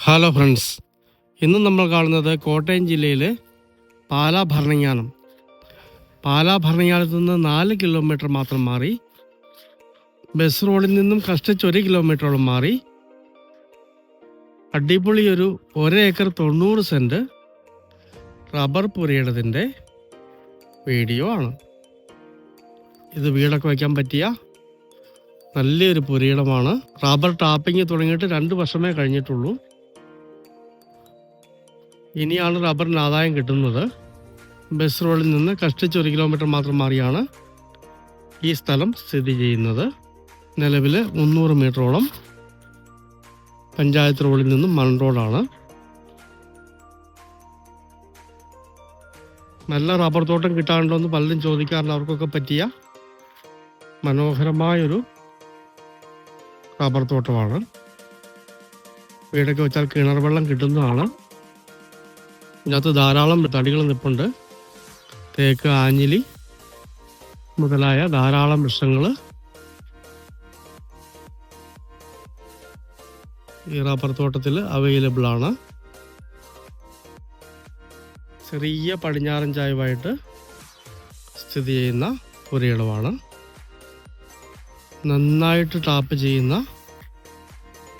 Hello friends ഇന്ന് നമ്മൾ കാണുന്നത് കോട്ടയം ജില്ലയിലെ പാലാ ഭരണങ്ങാനം പാലാ ഭരണങ്ങാനത്ത് നിന്ന് നാല് കിലോമീറ്റർ മാത്രം മാറി ബസ് റോഡിൽ നിന്നും കഷ്ടിച്ച് ഒരു കിലോമീറ്ററോളം മാറി അടിപൊളി ഒരു ഒരേക്കർ തൊണ്ണൂറ് സെന്റ് റബ്ബർ പുരയിടത്തിന്റെ വീഡിയോ ആണ്. ഇത് വീടൊക്കെ വയ്ക്കാൻ പറ്റിയ നല്ലൊരു പുരയിടമാണ്. റബ്ബർ ടാപ്പിംഗ് തുടങ്ങിയിട്ട് രണ്ട് വർഷമേ കഴിഞ്ഞിട്ടുള്ളൂ. ഇനിയാണ് റബ്ബറിന് ആദായം കിട്ടുന്നത്. ബസ് റോഡിൽ നിന്ന് കഷ്ടിച്ച് ഒരു കിലോമീറ്റർ മാത്രം മാറിയാണ് ഈ സ്ഥലം സ്ഥിതി ചെയ്യുന്നത്. നിലവിൽ മുന്നൂറ് മീറ്ററോളം പഞ്ചായത്ത് റോഡിൽ നിന്നും മൺ റോഡാണ്. നല്ല റബ്ബർ തോട്ടം കിട്ടാനുണ്ടോ എന്ന് പലരും ചോദിക്കാറുണ്ട് അവർക്കൊക്കെ പറ്റിയ മനോഹരമായൊരു റബ്ബർ തോട്ടമാണ്. വീടൊക്കെ വെച്ചാൽ കിണർ വെള്ളം കിട്ടുന്നതാണ്. ഇതിനകത്ത് ധാരാളം തടികൾ നിൽപ്പുണ്ട് തേക്ക് ആഞ്ഞിലി മുതലായ ധാരാളം വൃക്ഷങ്ങൾ. ഈ റബ്ബർ തോട്ടത്തിൽ അവൈലബിൾ ആണ്. ചെറിയ പടിഞ്ഞാറൻ ചായവായിട്ട് സ്ഥിതി ചെയ്യുന്ന പുരയിടമാണ് നന്നായിട്ട് ടാപ്പ് ചെയ്യുന്ന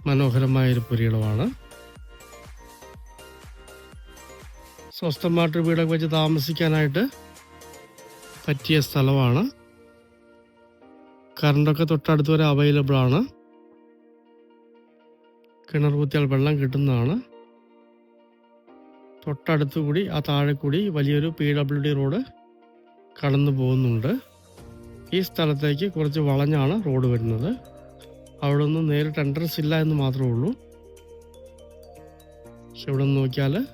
മനോഹരമായൊരു പുരയിടമാണ് സ്വസ്ഥമായിട്ട് വീടൊക്കെ വെച്ച് താമസിക്കാനായിട്ട് പറ്റിയ സ്ഥലമാണ്. കറണ്ടൊക്കെ തൊട്ടടുത്ത് വരെ അവൈലബിൾ ആണ്. കിണർ കുത്തിയാൽ വെള്ളം കിട്ടുന്നതാണ്. തൊട്ടടുത്ത് കൂടി ആ താഴെ കൂടി വലിയൊരു പി ഡബ്ല്യു ഡി റോഡ് കടന്നു പോകുന്നുണ്ട്. ഈ സ്ഥലത്തേക്ക് കുറച്ച് വളഞ്ഞാണ് റോഡ് വരുന്നത്. അവിടെ ഒന്നും നേരിട്ട് എൻട്രൻസ് ഇല്ല എന്ന് മാത്രമേ ഉള്ളൂ. പക്ഷെ ഇവിടെ നോക്കിയാൽ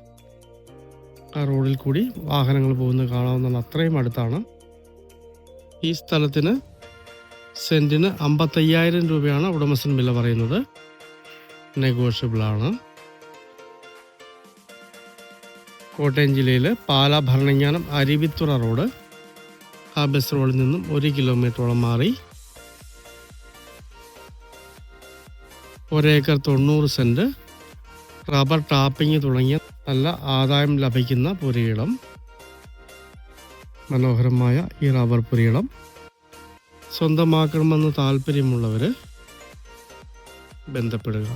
ആ റോഡിൽ കൂടി വാഹനങ്ങൾ പോകുന്നത് കാണാവുന്നതാണ് അത്രയും അടുത്താണ്. ഈ സ്ഥലത്തിന് സെന്റിന് അമ്പത്തയ്യായിരം രൂപയാണ് ഉടമസ്ഥൻ വില പറയുന്നത്. നെഗോഷ്യബിൾ ആണ്. കോട്ടയം ജില്ലയിൽ പാലാ ഭരണങ്ങാനം അരുവിത്തുറ റോഡ്. ആ ബസ് റോഡിൽ നിന്നും ഒരു കിലോമീറ്ററോളം മാറി. ഒരേക്കർ തൊണ്ണൂറ് സെന്റ് റബ്ബർ ടാപ്പിംഗ് തുടങ്ങിയ നല്ല ആദായം ലഭിക്കുന്ന പുരയിടം മനോഹരമായ ഈ റബ്ബർ പുരയിടം സ്വന്തമാക്കണമെന്ന് താല്പര്യമുള്ളവർ ബന്ധപ്പെടുക.